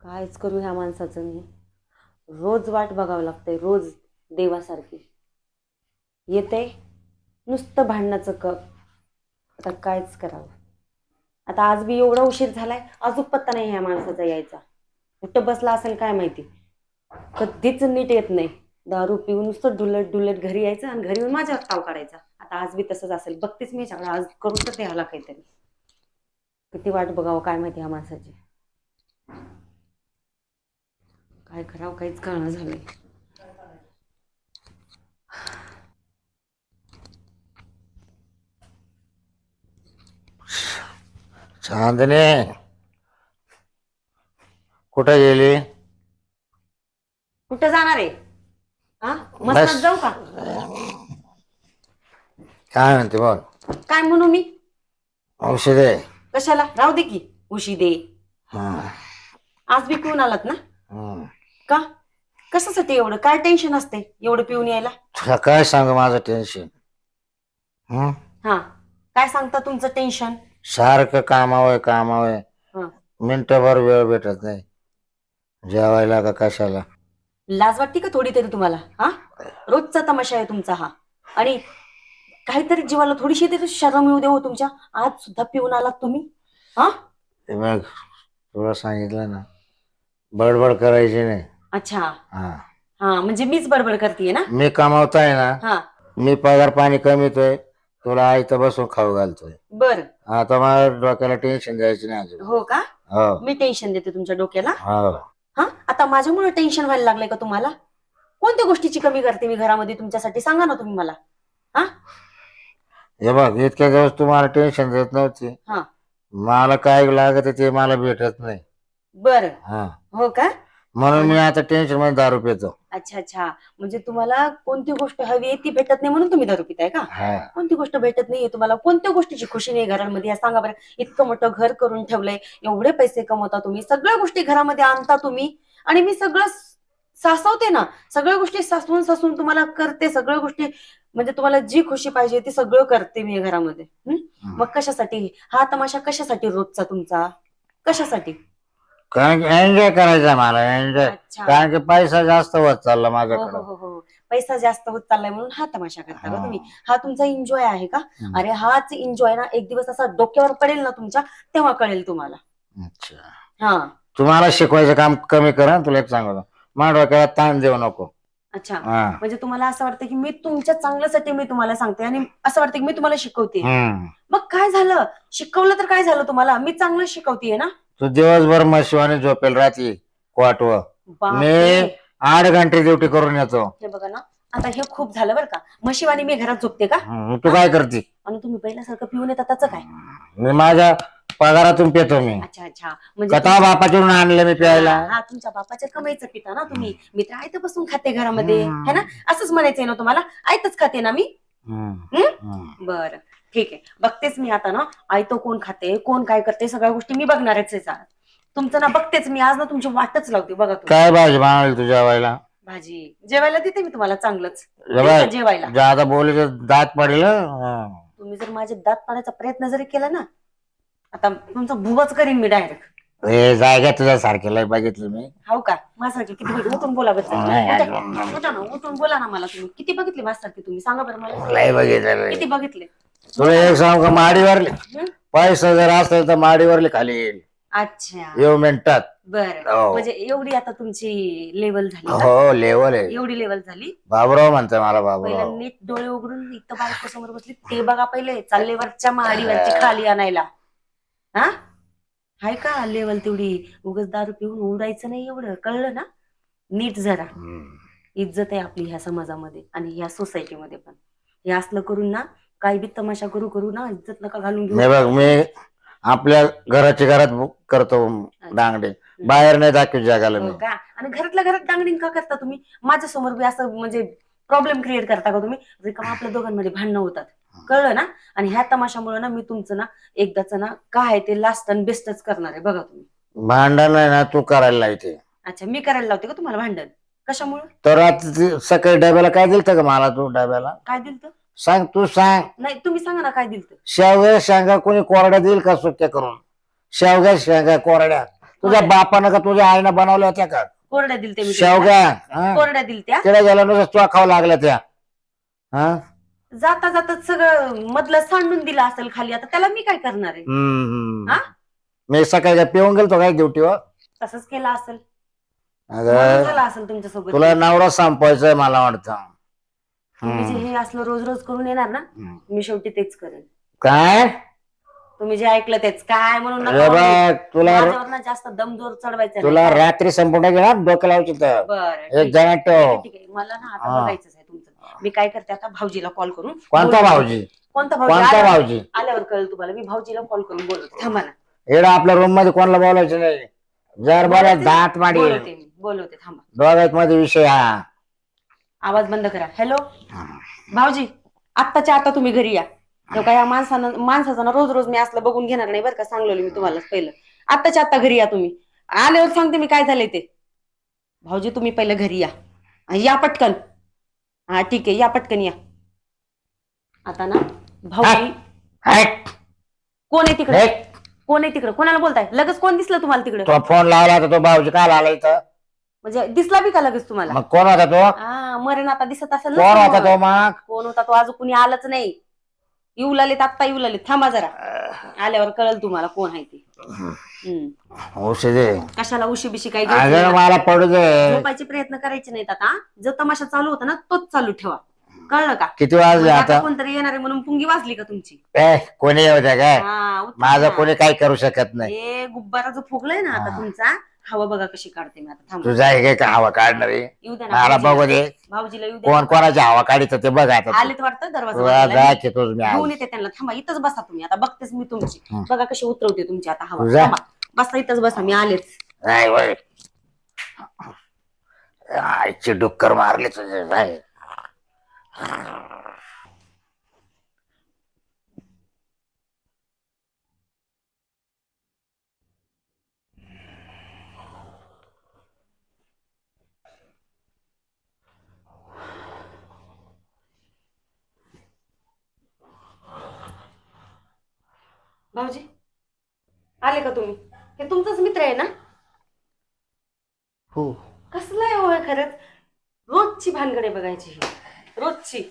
कायच करू ह्या माणसाचं मी? रोज वाट बघावं लागतंय रोज देवासारखी. येते नुसतं भांडणाचं कप. आता कायच करावं? आता आज बी एवढा उशीर झालाय अजून पत्ता नाही ह्या माणसाचा यायचा. कुठं बसला असेल काय माहिती? कधीच नीट येत नाही. दारू पिऊन नुसतं डुलट डुलट घरी यायचं आणि घरी येऊन माझ्यावर ताव काढायचा. आता आज बी तसंच असेल. बघतेच मी ह्याच्याकडे आज करू तर द्यायला काहीतरी. किती वाट बघावं काय माहिती ह्या माणसाची? काय करावं काहीच कळणं झालंय. चांदणे कुठं गेली? कुठं जाणार आहे? हा. मस्त जाऊ का? काय म्हणते बोल. काय म्हणू मी? औषध. आहे कशाला? राहू दे की. उशी दे. हं, आज बी पिऊन आलात ना? हं. का? कशासाठी एवढं? काय टेन्शन असते एवढं पिऊन यायला? तुला काय सांग माझं टेन्शन हं? हा. काय सांगता तुमचं टेन्शन सारखं कामावय कामावय हं. मिनटभर वेळ भेटत नाही. जेवायला का कशाला? लाज वाटते का थोडी तरी तुम्हाला? हा? रोजचा तमाशा आहे तुमचा हा. आणि काहीतरी जीवाला थोडीशी तरी शरम येऊ दे हो तुमच्या. आज सुद्धा पिऊन आलात तुम्ही. हा? मग तुला सांगितलं ना बडबड करायची नाही. अच्छा. हा. हा म्हणजे मीच बडबड करते ना? मी कमावताय ना. हा. मी पगार पाणी कमीतोय तुला आई तर बसून खाऊ घालतोय. बर. आता मला डोक्याला टेन्शन द्यायचं नाही हो का? हो. मी टेन्शन देते तुमच्या डोक्याला. हो. हा? आता माझ्यामुळे टेन्शन व्हायला लागलंय का तुम्हाला? कोणत्या गोष्टीची कमी करते मी घरामध्ये तुमच्यासाठी? सांगा ना तुम्ही मला. हे? बघ इतक्या दिवस तुम्हाला टेन्शन देत नव्हती. हा. मला काय लागत ते मला भेटत नाही. बर. हा. हो का? म्हणून मी आता टेन्शनमध्ये दारू पितो. अच्छा अच्छा. म्हणजे तुम्हाला कोणती गोष्ट हवी आहे ती भेटत नाही म्हणून तुम्ही दारू पिताय का? हा. कोणती गोष्ट भेटत नाहीये तुम्हाला? कोणत्या गोष्टीची खुशी नाही घरामध्ये? या सांगा बरं. इतकं मोठं घर करून ठेवलंय. एवढे पैसे कमवता तुम्ही. सगळ्या गोष्टी घरामध्ये आणता तुम्ही. आणि मी सगळं सासवते ना. सगळ्या गोष्टी सासवून सासवून तुम्हाला करते. सगळ्या गोष्टी म्हणजे तुम्हाला जी खुशी पाहिजे ती सगळं करते मी घरामध्ये. हं? मग कशासाठी? हा तमाशा कशासाठी रोजचा तुमचा? कशासाठी? कारण की एन्जॉय करायचा मला एन्जॉय अच्छा. कारण की पैसा जास्त होत चालला हो हो माझ्याकडे हो हो. पैसा जास्त होत चाललाय म्हणून हा तमाशा करता का. तुम्ही? हा तुमचा एन्जॉय आहे का? हम्म. अरे हाच एन्जॉय ना एक दिवस असा डोक्यावर पडेल ना तुमच्या तेव्हा कळेल तुम्हाला. अच्छा. हा. तुम्हाला शिकवायचं काम कमी कर हं, तुला एक सांगतो. माझ्या डोक्याला ताण देऊ नको. अच्छा. हा. म्हणजे तुम्हाला असं वाटतं की मी तुमच्या चांगल्यासाठी मी तुम्हाला सांगते आणि असं वाटतं की मी तुम्हाला शिकवते. हम्म. मग काय झालं? शिकवलं तर काय झालं तुम्हाला? मी चांगलं शिकवतेय ना? तू दिवसभर मशिवाने झोपेल राहते क्वाटवर बापरे. मी आठ घंटे ड्युटी करून येतो. हे बघा ना आता हे खूप झालं बरं का. म्हशीवानी मी घरात झोपते का? हम्म, तू काय करते? आणि तुम्ही पहिल्यासारखं पिऊन येतात त्याचं काय? मी माझ्या पगारातून पेतो मी. अच्छा अच्छा. म्हणजे कथा आणलं मी प्यायला. हा तुमच्या बापाच्या कमाईचं पिता ना तुम्ही. मी तर आयत बसून खाते घरामध्ये. है ना? असंच म्हणायचंय ना तुम्हाला? आयतच खाते ना मी? हम्म, हम्म. बर. ठीक आहे. बघतेच मी आता ना आयतं कोण खाते कोण काय करते सगळ्या गोष्टी मी बघणारच आहे. तुमचं ना बघतेच मी आज ना तुमची वाटच लावते बघा तुम्ही. काय भाजी बनवली तुझ्या जेवायला? भाजी. जेवायला देते मी तुम्हाला चांगलंच. देते जेवायला. बोलले तर दात पडेल हं. तुम्ही जर माझे दात पाडायचा प्रयत्न जरी केला ना आता तुमचा भुवच करीन मी डायरेक्ट हे जागा तुझ्या सारखेला बघितलं मी. हो का? माझ्यासारखी किती बघितली? उठून बोला बरं. उठा उठा ना उठून बोला ना मला तुम्ही. किती बघितले माझ्यासारखी तुम्ही? सांगा बरं मला. लय बघितलं किती बघितले? तुला एक सांग का माडीवरले? पैसा जर असेल तर माडीवरले खाली येईल. अच्छा. येऊ मिनिटात बर. हो. म्हणजे एवढी आता तुमची लेवल झाली का? हो लेवल आहे. एवढी लेवल झाली? बाबूराव म्हणते मला पहिलं बाबूराव नीट डोळे उघडून इथं बायको समोर बसली. ते बघा पहिले चालले वरच्या माडीवरची खाली आणायला. हा? हाय का लेवल तेवढी? उगाच दारू पिऊन उडायचं नाही एवढं. कळलं ना? नीट जरा. हम्म. इज्जत आहे आपली ह्या समाजामध्ये आणि ह्या सोसायटीमध्ये पण. हे असलं करून ना काही बी तमाशा करू करू ना इज्जत नका घालून घेऊ. बघ मी आपल्या घराच्या घरात बु- करतो डांगडे बाहेर नाही दाखव जगाला मी. हो का? आणि घरातल्या घरात डांगडिंग का करता तुम्ही? माझ्यासमोर बी असं म्हणजे प्रॉब्लेम क्रिएट करता का तुम्ही? रिकामा आपल्या दोघांमध्ये भांडणं होतात. कळलं ना? आणि ह्या तमाशामुळे ना मी तुमचं ना एकदाच ना काय आहे ते लास्ट आणि बेस्टच करणार आहे बघा तुम्ही. भांडण आहे ना तू करायला लावते. अच्छा मी करायला लावते का तुम्हाला भांडण? कशामुळे? तर आता ते सकाळी डब्याला काय दिलं का मला तू डब्याला? काय दिलत? सांग तू सांग. नाही तुम्ही सांगा ना काय दिलत शेवग्या शेंगा कोणी कोरड्या देईल का सुक्या करून? शेवग्या शेंगा कोरड्या. तुझ्या बापानं का तुझ्या आईनं बनवल्या होत्या का? कोरड्या दिलते मी शेवग्या. हा? कोरड्या तिला गेल्या नुसतं तुला खाऊ लागल्या त्या. हा? जाता जाता सगळं मधलं सांडून दिलं असेल खाली. आता त्याला मी काय करणार आहे? हम्म, हम्म. हा? मी सकाळी काय पिऊन गेलतो काय ड्युटीवर तसंच केलं असेल. अगं म्हणून झालं असेल तुमच्यासोबत. तुला नवरा संपवायचंय मला वाटतं. तुम्ही जे. हे असलं रोज रोज करून येणार ना हम्म. मी शेवटी तेच करेन. काय? तुम्ही जे ऐकलं तेच. काय म्हणून नका अरे तुला माझ्यावर ना जास्त दमजोर चढवायचा तुला नाही. रात्री संपूर्ण घेणार डोकं लावची तर बरं एक ठीक जण आहे, ठेव. ठीक आहे. मला ना आता. बघायचंच आहे तुमचं. मी काय करते आता भाऊजीला कॉल करून कोणता. भाऊजी? कोणता भाऊजी? कोणता आल्यावर- भाऊजी? आल्यावर कळेल तुम्हाला. मी भाऊजीला कॉल करून बोलते थांबा ना. एवढा आपल्या रूममध्ये कोणाला बोलायचं नाही. जर बोला दात माडी. बोलवते मी. बोलवते थांबा. दोघात मध्ये विषय हा. आवाज बंद करा. हॅलो भाऊजी आत्ताच्या आता तुम्ही घरी या. तो काय या माणसानं माणसाचा ना रोज रोज मी असलं बघून घेणार नाही बरं का सांगलो मी तुम्हाला पहिलं. आत्ताच्या आता घरी या तुम्ही. आल्यावर सांगते मी काय झालंय ते. भाऊजी तुम्ही पहिलं घरी या. या पटकन. हा ठीक आहे या पटकन या. आता ना भाऊजी. कोण आहे तिकडे. कोण आहे तिकडे? कोणाला बोलताय? लगेच कोण दिसलं तुम्हाला तिकडे? फोन लावला तो भाऊजी काल आला इथं. म्हणजे दिसला बी का लगेच तुम्हाला? मग कोण होता तो? हा मरण आता दिसत असेल कोण होता तो. मग? कोण होता तो? अजून कुणी आलंच नाही. येऊ लागलेत आत्ता येऊ लागले थांबा जरा. आल्यावर कळेल तुम्हाला कोण आहे ते. हम्म. औषध कशाला उशी बिशी काही अगं मला पडू दे. झोपायचे प्रयत्न करायचे नाहीत आता. जो तमाशा चालू होता ना तोच चालू ठेवा. कळलं का? किती वाजले म्हणजे आता? आता कोणतरी येणार आहे म्हणून पुंगी वाजली का तुमची? ए कोणी येऊ द्या काय हा, माझं. कोणी काही करू शकत नाही. हे गुब्बारा जो फुगलाय ना आता. तुमचा हवा बघा कशी काढते मी आता थांबा तुझा आहे का हवा काढणार आहे? येऊ द्या ना मला बघू. दे भाऊजीला येऊ द्या कोण कोणाची हवा काढीत ते बघ आता तू. आलेत वाटतं दरवाजा तुला वाजवायला. जा की तुझ मी आज. घेऊन येते त्यांना थांबा इथंच बसा तुम्ही आता बघतेच मी तुमची हं. बघा कशी उतरवते तुमची आता हवा? थांबा. बसा इथंच बसा मी आलेच नाही आईची डुक्कर मारली तुझे नाही भाऊजी आले का तुम्ही? हे तुमचाच मित्र आहे ना? हो. कसला आहे हो खरंच? रोजची भानगडे बघायची ही. रोजची.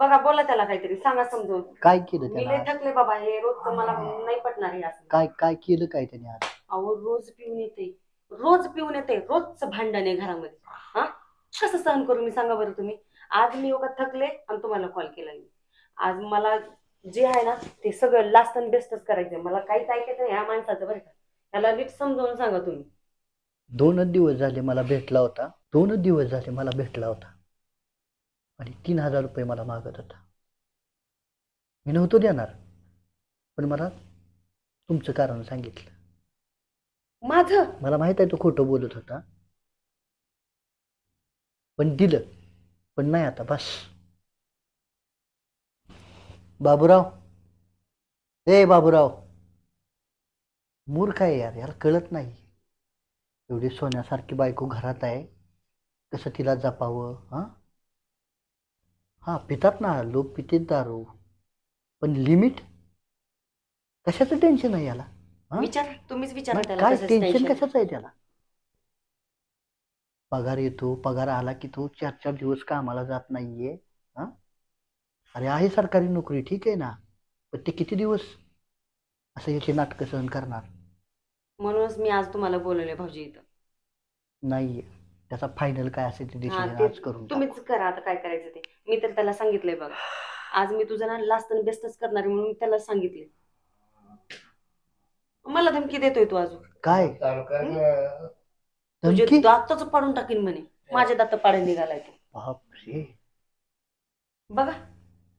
बघा बोला त्याला काहीतरी. सांगा समजून. काय केलं मी लय त्याला थकले बाबा हे रोजचं मला नाही पटणार हे असं. काय काय केलं काय त्याने आज? अहो रोज पिऊन येते. रोज पिऊन येते. रोजचं भांडण आहे घरामध्ये. हा? कसं सहन करू मी? सांगा बरं तुम्ही. आज मी एवढं थकले आणि तुम्हाला कॉल केला मी. आज मला जे आहे ना ते सगळं लास्ट अँड बेस्टच करायचंय मला काहीच ऐकायचं नाही या माणसाचं बरं का. त्याला नीट समजावून सांगा तुम्ही. दोनच दिवस झाले मला भेटला होता. दोनच दिवस झाले मला भेटला होता. आणि तीन हजार रुपये मला मागत होता. मी नव्हतो देणार. पण मला तुमचं कारण सांगितलं. माझं? मला माहीत आहे तो खोटं बोलत होता. पण दिलं. पण नाही आता बस. बाबूराव. ए बाबूराव. मूर्ख आहे यार याला कळत नाही. एवढी सोन्यासारखी बायको घरात आहे. कसं तिला जपावं हां? हां पितात ना लोक पितेत दारू. पण लिमिट? कशाचं टेन्शन आहे याला हा? विचार तुम्हीच विचारा त्याला काय कशाचं टेन्शन tension. कशाचं आहे त्याला? पगार येतो पगार आला की तो चार चार दिवस कामाला जात नाहीये. अरे आहे सरकारी नोकरी ठीक आहे ना. पण ते किती दिवस असं याची नाटकं सहन करणार? म्हणूनच मी आज तुम्हाला बोलवले भाऊजी इथं. नाहीये त्याचा फायनल काय असेल ते हा, डिसिजन ते आज करून टाकू. तुम्हीच करा आता काय करायचं ते. मी तर त्याला सांगितलंय बघा. आज मी तुझं ना लास्ट आणि बेस्टच करणार आहे म्हणून मी त्याला सांगितले मला धमकी देतोय तू अजून. काय? तुझे धमकी? दातच पाडून टाकीन म्हणे. माझे दात पाडून निघालाय तू. बापरे. बघा.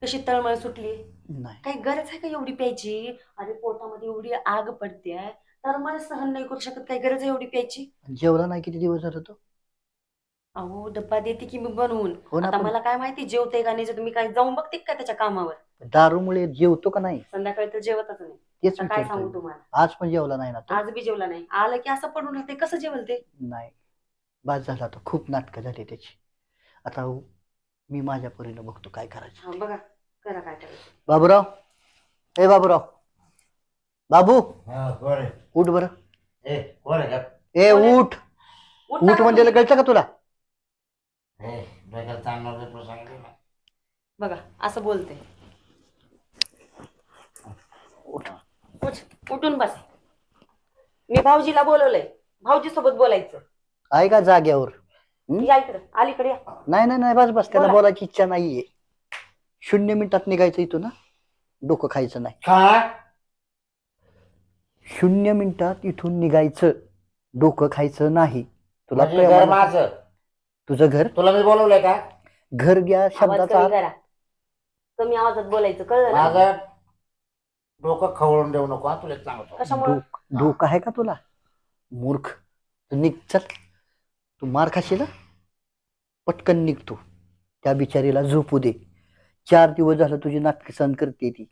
कशी तळमळ सुटली? नाही. काही गरज आहे का एवढी प्यायची? अरे पोटामध्ये एवढी आग पडते. तर मला सहन नाही करू शकत. काही गरज आहे एवढी प्यायची? जेवला नाही किती दिवस झाला तो? अहो डब्बा देते की मी बनवून. हो ना आता पण मला काय माहिती जेवते का नाही? जेवते मी काय जाऊन बघते का त्याच्या कामावर? दारूमुळे जेवतो का नाही? संध्याकाळी तर जेवतच नाही. तेच आता काय सांगू तुम्हाला? आज पण जेवला नाही ना तो? आज बी जेवला नाही. आलं की असं पडून राहते. कसं जेवल ते? नाही. बाद झाला आता खूप नाटकं झाली त्याची. आता मी माझ्या परीनं बघतो काय करायचं हा बघा करा काय करायचं. बाबूराव ए बाबूराव. बाबू हा. उठ बरं. ए कोण आहे का? ए कोण आहे? उठ. उठा म्हणजे? कळतं का तुला? ए, डोक्याला ताण नको देऊ, तुला. सांगितलं ना. बघा असं बोलते. उठ. उठ उठून बस. मी भाऊजीला बोलवलंय. भाऊजी सोबत बोलायचं. आहे का जाग्यावर? या इकडं अलीकडे या. नाही नाही नाही बस बस त्याला बोला. बोलायची इच्छा नाहीये. शून्य मिनिटात निघायचं इथून ना डोकं खायचं नाही. काय? शून्य मिनिटात इथून निघायचं डोकं खायचं नाही. तुला म्हणजे घर प्रेमानं- माझं. तुझं घर? तुला मी बोलवलंय का? घर घ्या आवाज शब्दाचा कमी करा. कमी आवाजात बोलायचं कळलं ना? माझं डोकं खवळून देऊ नको हा तुला एक सांगतो. कशामुळे? डोक डोकं आहे का तुला? मूर्ख. तू निघ चल. तू मार खाशील हं? पटकन निघतो. त्या बिचारीला झोपू दे. चार दिवस झालं तुझी नाटक सहन करते ती.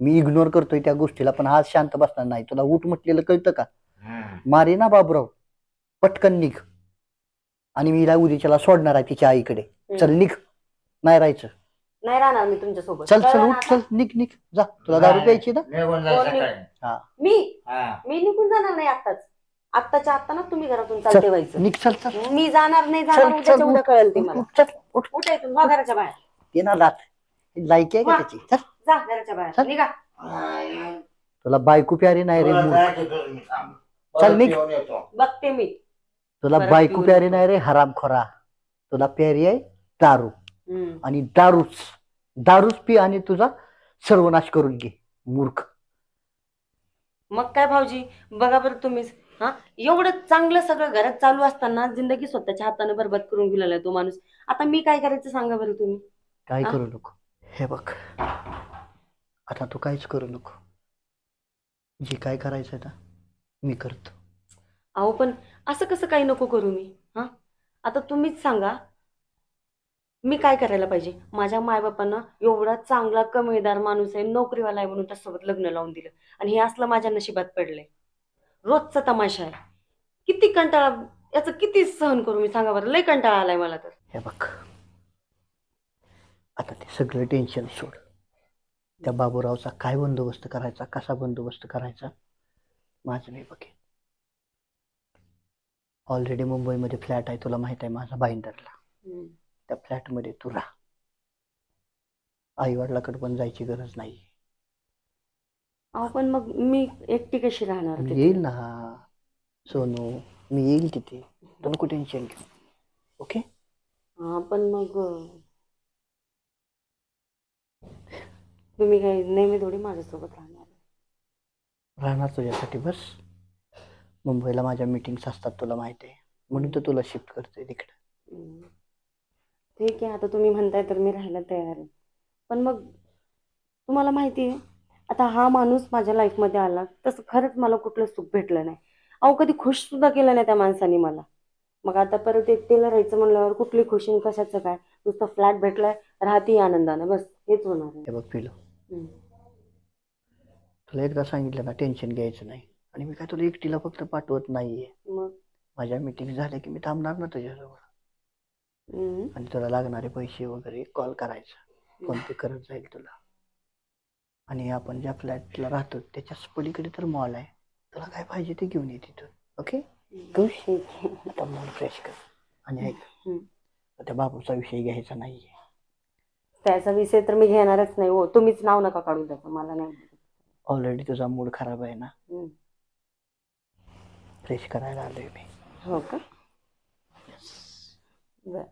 मी इग्नोर करतोय त्या गोष्टीला पण आज शांत बसणार नाही. तुला उठ म्हटलेलं कळतं का. मारे ना बाबूराव. पटकन निघ. आणि मी उद्याच्याला सोडणार आहे तिच्या आईकडे. चल निघ. नाही राहायचं. नाही राहणार मी तुमच्यासोबत चल चल उठ? चल निघ निघ. जा. तुला दारू. प्यायची ना? मी? मी? हा. मी निघून जाणार नाही आत्ताच. आत्ताच्या आत्ता ना तुम्ही घरातून चल. चालते व्हायचं निघ चल चल. मी जाणार नाही चल, जाणार चल, उद्याच्या उद्या कळेल ते उठ, मला उठ, चल उठ. उठा इथून वा घराच्या बाहेर. ते ना लात. लायकी आहे का. त्याची? चल. जा घराच्या बाहेर. निघा. तुला बायको प्यारी नाही रे मूर्ख. चल निघ. बघते मी. तुला परत बायको पिऊन प्यारी. नाही रे हरामखोरा तुला प्यारी आहे दारू. हम्म. आणि दारूच. दारूच पी आणि तुझा सर्वनाश करून घे मूर्ख. मग काय भाऊजी? बघा बरं तुम्हीच हा? एवढं चांगलं सगळं घरात चालू असताना जिंदगी स्वतःच्या हाताने बरबाद करून गेलेला तो माणूस. आता मी काय करायचं सांगा बरं तुम्ही? काय? करू नको. हे बघ. आता तू काहीच करू नको. जे काय करायचं ना मी करतो. अहो पण असं कसं काही नको करू मी? हा? आता तुम्हीच सांगा. मी काय करायला पाहिजे? माझ्या मायबापांना एवढा चांगला कमीदार माणूस आहे नोकरीवाला आहे म्हणून त्यासोबत लग्न लावून दिलं. आणि हे असलं माझ्या नशिबात पडलंय. रोजचा तमाशा आहे. किती कंटाळा याचं किती सहन करू मी? सांगा बरं लय कंटाळा आलाय मला तर. हे बघ. आता ते सगळं टेन्शन सोड. त्या बाबूरावचा काय बंदोबस्त करायचा कसा बंदोबस्त करायचा माझं मी बघेन ऑलरेडी मुंबईमध्ये फ्लॅट आहे तुला माहीत आहे माझा बाईंदरला हम्म. त्या फ्लॅटमध्ये तू राहा. आई वडिलाकडे पण जायची गरज नाही अहो पण मग मी एकटी कशी राहणार तिथे? येईल ना सोनू. मी येईल तिथे. तू नको टेन्शन घेऊ? ओके? हा पण मग अं, तुम्ही काही नेहमी थोडी माझ्यासोबत राहणार. राहणार तुझ्यासाठी बस. मुंबईला माझ्या मीटिंग्स असतात तुला माहिती आहे. म्हणून तर तुला शिफ्ट करते तिकडे. हम्म. ठीक आहे आता तुम्ही म्हणताय तर मी राहायला तयार आहे. पण मग तुम्हाला माहिती आहे आता हा माणूस माझ्या लाईफमध्ये आला तसं खरंच मला कुठलं सुख भेटलं नाही. अहो कधी खुश सुद्धा केलं नाही त्या माणसाने मला. मग आता परत एकटीला राहायचं म्हणल्यावर कुठली खुशी कशाचं काय? नुसतं फ्लॅट भेटलाय राहते आनंदानं बस हेच होणार आहे. हे बघ पिलो. हम्म. तुला एकदा सांगितलं ना टेन्शन घ्यायचं नाही? आणि मी काय तुला एकटीला फक्त पाठवत नाहीये. मग? माझ्या मीटिंग झाल्या की मी थांबणार ना तुझ्याजवळ. हम्म. आणि तुला लागणारे पैसे वगैरे कॉल करायचा. फोन पे करत जाईल तुला? आणि आपण ज्या फ्लॅटला राहतो त्याच्याच पलीकडे तर मॉल आहे. तुला काय पाहिजे ते घेऊन ये तिथून ओके आता मूड फ्रेश कर. आणि ऐक. त्या बाबूचा विषय घ्यायचा नाहीये. त्याचा विषय तर मी घेणारच नाही हो. तुम्हीच नाव नका काढू त्याचं. मला नाही ऑलरेडी तुझा मूड खराब आहे ना. फ्रेश करायला आलोय मी. हो का? बर.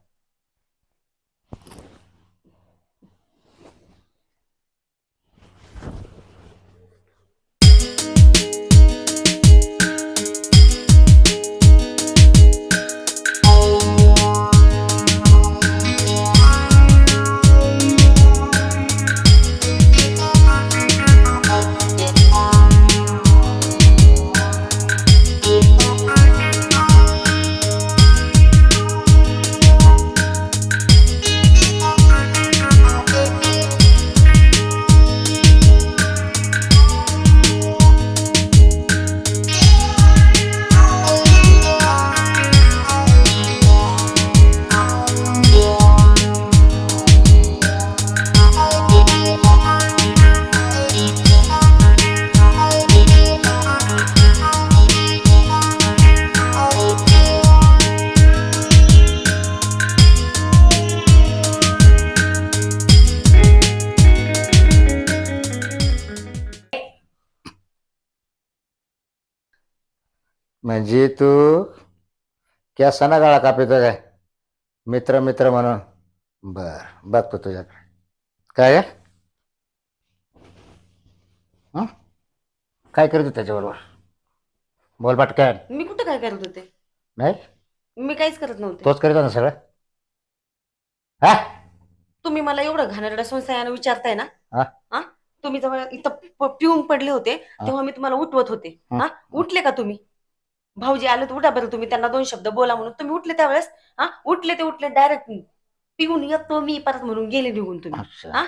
म्हणजे तू केसाना गाळा कापितो काय? मित्र मित्र म्हणून. बर बघतो तुझ्याकडे. काय? हं? काय करतो त्याच्याबरोबर? बोल पटकन. मी कुठं काय करत होते? नाही. मी काहीच करत नव्हते. तोच करतो ना सगळं? हा? तुम्ही मला एवढं घाणेरड्या संशयानं विचारताय ना? हा? हा? तुम्ही जेव्हा इथं प- पिऊन पडले होते तेव्हा मी तुम्हाला उठवत होते. हा. हा? उठले का तुम्ही? भाऊजी आले उठा बरं तुम्ही त्यांना दोन शब्द बोला म्हणून. तुम्ही उठले त्यावेळेस? हा? उठले ते उठले डायरेक्ट पिऊन येतो मी परत म्हणून गेले निघून तुम्ही. अच्छा. हा?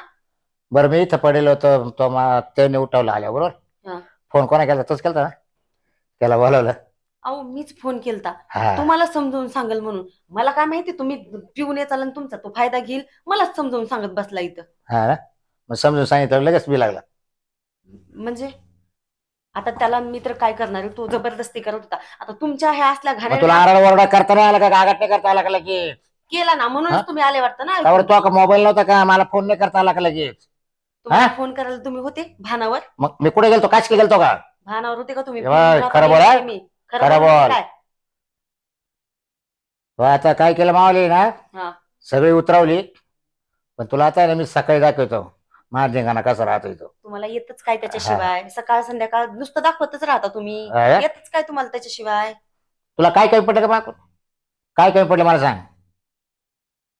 बरं मी इथं पडेल होतो तो मा- त्याने उठवला आल्या हा. बरोबर फोन कोणा केला? तोच केलता ना? त्याला बोलवलं. अहो मीच फोन केलता. हा. तुम्हाला समजावून सांगेल म्हणून. मला काय माहिती तुम्ही पिऊन येताल आणि तुमचा तो फायदा घेईल. मलाच समजावून सांगत बसला इथं. हा ना? मग समजून सांगितलं लगेच बी लागला. म्हणजे? आता त्याला मी तर काय करणार आहे? तो जबरदस्ती करत होता आता तुमच्या ह्या असल्या मग तुला आरडा ओरडा करता नाही आला का गागाट नाही करता आला का लगेच केला ना हा? म्हणूनच तुम्ही आले वाटतं ना त्यावर. तो मोबाईल नव्हता का मला फोन नाही करता आला का लगेच तुम्हाला? फोन करायला तुम्ही होते भानावर मग मी कुठे गेलतो काच गेलतो का भानावर होते का तुम्ही एव्हा, खरं बोल? मी. खरं खरं बोल बोल. काय? तो आता काय केलं मावली ना हा. सगळी उतरवली पण तुला आता आहे ना मी सकाळी दाखवतो माझ धिंगाणा कसा राहतो इथं तुम्हाला येतच काय त्याच्याशिवाय? सकाळ संध्याकाळ नुसतं दाखवतच राहता तुम्ही? येतच काय तुम्हाला त्याच्याशिवाय? तुला काय कमी पडलं का काय कमी पडलं मला सांग.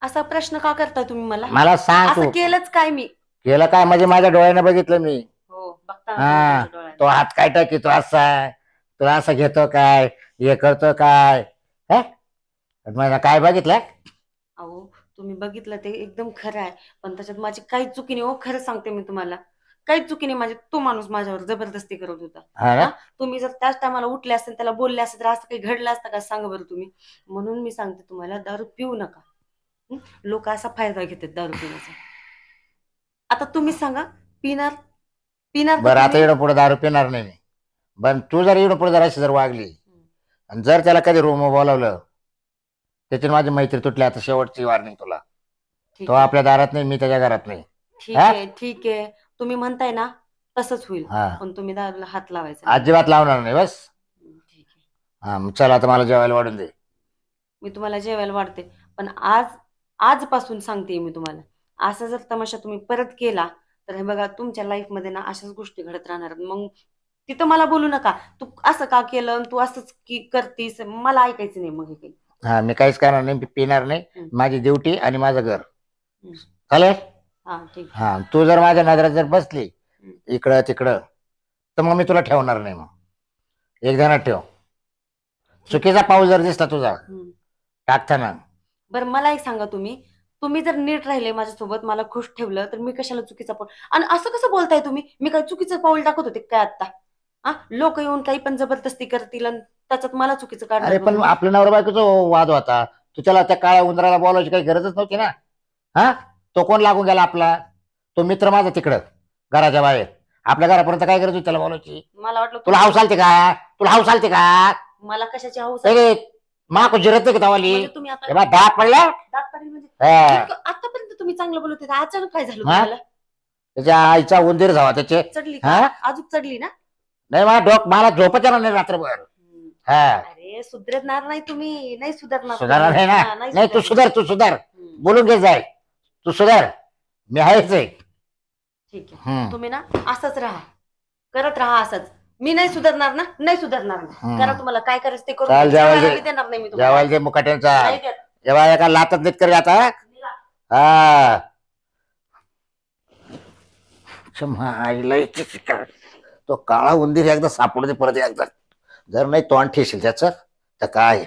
असा प्रश्न का करताय तुम्ही मला? मला सांग तू. केलंच काय मी? केलं काय? म्हणजे माझ्या डोळ्यानं बघितलं मी. हो बघता ना हा. तुमच्या. तो हात काय टाकी तो असा आहे? तुला असं घेतो काय? हे करतो काय? हे? काय बघितलं? अहो तुम्ही बघितलं ते एकदम खरं आहे. पण त्याच्यात माझी काहीच चुकी नाही हो खरं सांगते मी तुम्हाला. काहीच चुकी नाही माझी तो माणूस माझ्यावर जबरदस्ती करत होता. हा ना? तुम्ही जर त्याच टायमाला उठले असते त्याला बोलले असते तर असं काही घडलं असतं का? सांगा बरं तुम्ही. म्हणून मी सांगते तुम्हाला दारू पिऊ नका. लोक असा फायदा घेतात दारू पिण्याचा. आता तुम्ही सांगा पिणार पिणार बरं आता? इकडं पुढे दारू पिणार नाही मी. पण तू जर इकडं पुढे जर अशी जर वागली आणि जर त्याला कधी रूम बोलावलं त्याची माझी मैत्री तुटली. आता शेवटची वार्निंग तुला. ठीक तो आहे, आपल्या दारात नाही मी त्याच्या घरात नाही. ठीक हा? आहे ठीक आहे. तुम्ही म्हणताय ना तसंच होईल. हा. पण तुम्ही दारूला हात लावायचा नाही. अजिबात लावणार नाही बस. ठीक आहे. हा मग चल आता मला जेवायला वाढून दे. मी तुम्हाला जेवायला वाढते. पण आज आजपासून सांगते मी तुम्हाला. असा जर तमाशा तुम्ही परत केला तर हे बघा तुमच्या लाईफमध्ये ना अशाच गोष्टी घडत राहणार. आहेत. मग तिथं मला बोलू नका. तू असं का केलं? तू असंच की करतीस? मला ऐकायचं नाही मग हे काही. हा मी काहीच करणार नाही मी पिणार नाही. हम्म. माझी ड्युटी आणि माझं घर. हम्म. चालेल हा ठीक. हा तू जर माझ्या नजरेत जर बसली हम्म. इकडं तिकडं तर मग मी तुला ठेवणार नाही मग. एक ध्यानात ठेव. चुकीचा पाऊस जर दिसला तुझा हम्म. टाकताना बरं मला एक सांगा तुम्ही. तुम्ही जर नीट राहिले माझ्यासोबत मला खुश ठेवलं तर मी कशाला चुकीचा पाऊल आणि असं कसं बोलताय तुम्ही? मी काय चुकीचं पाऊल टाकत होते काय आता हा लोक येऊन काही पण जबरदस्ती करतील आणि त्याच्यात मला चुकीचं काढणार अरे पण. आपल्या नवरा बायकोचा वाद होता. तू त्याला त्या काळ्या उंदराला बोलायची काही गरजच नव्हती ना? हा? तो कोण लागून गेला आपला? तो मित्र माझा तिकडं घराच्या बाहेर. आपल्या घरापर्यंत काय गरज होती त्याला बोलायची? मला वाटलं तुला हाऊस आलते का? तुला हाऊस आलते का? मला कशाची हौस आहे? अरे माको जिरत नाही का तवाली? म्हणजे तुम्ही आता पडल्या? दात पाडील म्हणजे? हा. आतापर्यंत तुम्ही चांगलं बोलत होते अचानक काय झालं हा? तुम्हाला? त्याच्या आईचा उंदीर जावा त्याचे. चढली हा? अजून चढली ना? नाही मला डोक मला झोपच येणार नाही रात्रभर. हा. अरे सुधरणार नाही तुम्ही. नाही सुधारणार सुधारणार नाही ना? नाही नाही तू सुधारणार. सुधार तू सुधार. हम्म, बोलून घे जाय. तू सुधार. मी आहेच आहे ठीक आहे. हम्म. तुम्ही ना असंच राहा. करत राहा असंच. मी नाही सुधारणार ना? नाही सुधारणार ना हम्म. करा तुम्हाला काय करायचं ते चाल, घ्या. जेवायला दे. देणार नाही मी तुम्हाला. जेवायला दे मुकाट्यांचा नाही देत. जेव्हा एका लातात नीट कर आता. हा. क्षमा, आईला इथे शिकार. तो काळा उंदीर एकदा सापडू दे परत एकदा जर नाही तोंड ठेशील त्याच तर काय?